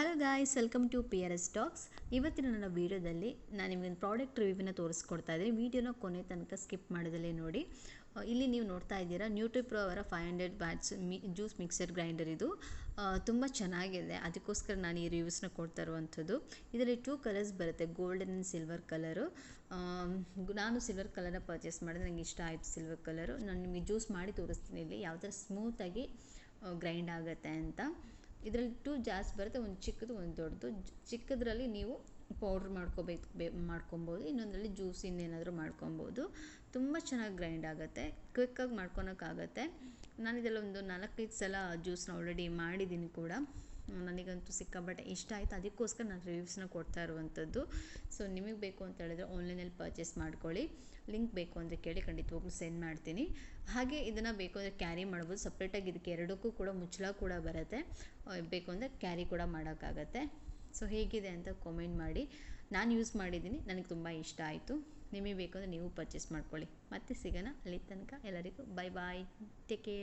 Hello guys welcome to P R S talks ಇವತ್ತಿನ ನನ್ನ ವೀಡಿಯೋದಲ್ಲಿ ನಾನು ನಿಮಗೆ ಒಂದು ಪ್ರಾಡಕ್ಟ್ ರಿವ್ಯೂನ ತೋರಿಸ್ಕೊಡ್ತಾ ಇದ್ದೀನಿ. ವೀಡಿಯೋನ ಕೊನೆ ತನಕ ಸ್ಕಿಪ್ ಮಾಡೋದಲ್ಲೇ ನೋಡಿ. ಇಲ್ಲಿ ನೀವು ನೋಡ್ತಾ ಇದ್ದೀರಾ ನ್ಯೂಟ್ರಿ ಪ್ರೋ ಅವರ ಫೈವ್ ಹಂಡ್ರೆಡ್ ಬ್ಯಾಟ್ಸ್ ಮಿ ಜ್ಯೂಸ್ ಮಿಕ್ಸರ್ ಗ್ರೈಂಡರ್ ಇದು ತುಂಬ ಚೆನ್ನಾಗಿದೆ. ಅದಕ್ಕೋಸ್ಕರ ನಾನು ಈ ರಿವ್ಯೂಸ್ನ ಕೊಡ್ತಾ ಇರುವಂಥದ್ದು. ಇದರಲ್ಲಿ ಟೂ ಕಲರ್ಸ್ ಬರುತ್ತೆ ಗೋಲ್ಡನ್ ಆ್ಯಂಡ್ ಸಿಲ್ವರ್ ಕಲರು ನಾನು ಸಿಲ್ವರ್ ಕಲರ್ನ ಪರ್ಚೇಸ್ ಮಾಡಿದ್ರೆ ನನಗೆ ಇಷ್ಟ ಆಯಿತು ಸಿಲ್ವರ್ ಕಲರು ನಾನು ನಿಮಗೆ ಜ್ಯೂಸ್ ಮಾಡಿ ತೋರಿಸ್ತೀನಿ ಇಲ್ಲಿ. ಯಾವ ಥರ ಸ್ಮೂತಾಗಿ ಗ್ರೈಂಡ್ ಆಗುತ್ತೆ ಅಂತ. ಇದರಲ್ಲಿ ಟೂ ಜಾಸ್ ಬರುತ್ತೆ, ಒಂದು ಚಿಕ್ಕದು, ಒಂದು ದೊಡ್ಡದು. ಚಿಕ್ಕದರಲ್ಲಿ ನೀವು ಪೌಡ್ರ್ ಮಾಡ್ಕೋಬೇಕು, ಬೇ, ಮಾಡ್ಕೊಬೋದು. ಇನ್ನೊಂದರಲ್ಲಿ ಜ್ಯೂಸ್ ಏನಾದರೂ ಮಾಡ್ಕೊಬೋದು. ತುಂಬ ಚೆನ್ನಾಗಿ ಗ್ರೈಂಡ್ ಆಗುತ್ತೆ. ಕ್ವಿಕ್ಕಾಗಿ ಮಾಡ್ಕೊಳಕ್ಕಾಗತ್ತೆ. ನಾನು ಇದರಲ್ಲಿ ಒಂದು ನಾಲ್ಕೈದು ಸಲ ಜ್ಯೂಸ್ನ ಆಲ್ರೆಡಿ ಮಾಡಿದ್ದೀನಿ ಕೂಡ. ನನಗಂತೂ ಸಿಕ್ಕಾಪಟ್ಟೆ ಇಷ್ಟ ಆಯಿತು. ಅದಕ್ಕೋಸ್ಕರ ನಾನು ರಿವ್ಯೂಸ್ನ ಕೊಡ್ತಾ ಇರುವಂಥದ್ದು. ಸೊ ನಿಮಗೆ ಬೇಕು ಅಂತ ಹೇಳಿದ್ರೆ ಆನ್ಲೈನಲ್ಲಿ ಪರ್ಚೇಸ್ ಮಾಡ್ಕೊಳ್ಳಿ. ಲಿಂಕ್ ಬೇಕು ಅಂದರೆ ಕೇಳಿ ಖಂಡಿತವಾಗ್ಲೂ ಸೆಂಡ್ ಮಾಡ್ತೀನಿ. ಹಾಗೆ ಇದನ್ನು ಬೇಕು ಅಂದರೆ ಕ್ಯಾರಿ ಮಾಡ್ಬೋದು. ಸಪ್ರೇಟಾಗಿ ಇದಕ್ಕೆ ಎರಡಕ್ಕೂ ಕೂಡ ಮುಚ್ಚಳ ಕೂಡ ಬರುತ್ತೆ. ಬೇಕು ಅಂದರೆ ಕ್ಯಾರಿ ಕೂಡ ಮಾಡೋಕ್ಕಾಗತ್ತೆ. ಸೊ ಹೇಗಿದೆ ಅಂತ ಕಾಮೆಂಟ್ ಮಾಡಿ. ನಾನು ಯೂಸ್ ಮಾಡಿದ್ದೀನಿ. ನನಗೆ ತುಂಬ ಇಷ್ಟ ಆಯಿತು. ನಿಮಗೆ ಬೇಕು ಅಂದರೆ ನೀವು ಪರ್ಚೇಸ್ ಮಾಡ್ಕೊಳ್ಳಿ. ಮತ್ತೆ ಸಿಗೋಣ ಅಲ್ಲಿ ತನಕ. ಎಲ್ಲರಿಗೂ ಬೈ ಬಾಯ್ ಟೇಕ್ ಕೇರ್